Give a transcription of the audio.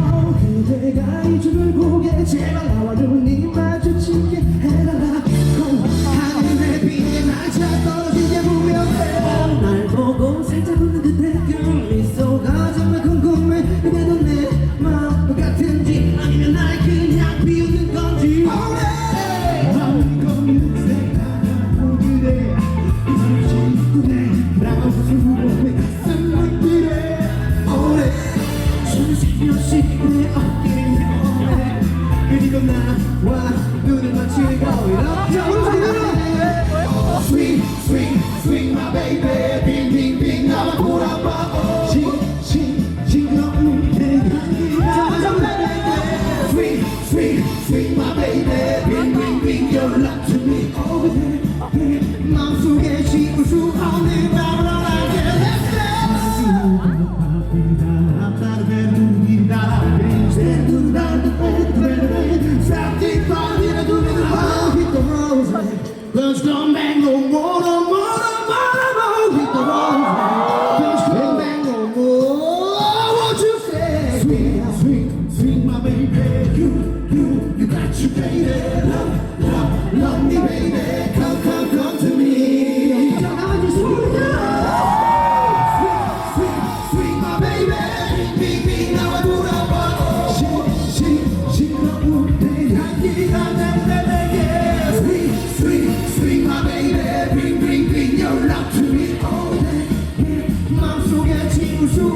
아, 그대가 이주를 보게 제발 나와 눈이 마주치게 해. 내 어깨를 향해 그리고 나와 눈을 맞추고 이렇게 움직이네 Swing, swing, swing my baby. 빙빙빙 나만 돌아봐 Let's don't bang no more, no more, no more, no more. Don't bang no more. What you say? My baby. You, you, you got your baby. 마음속에 지우수.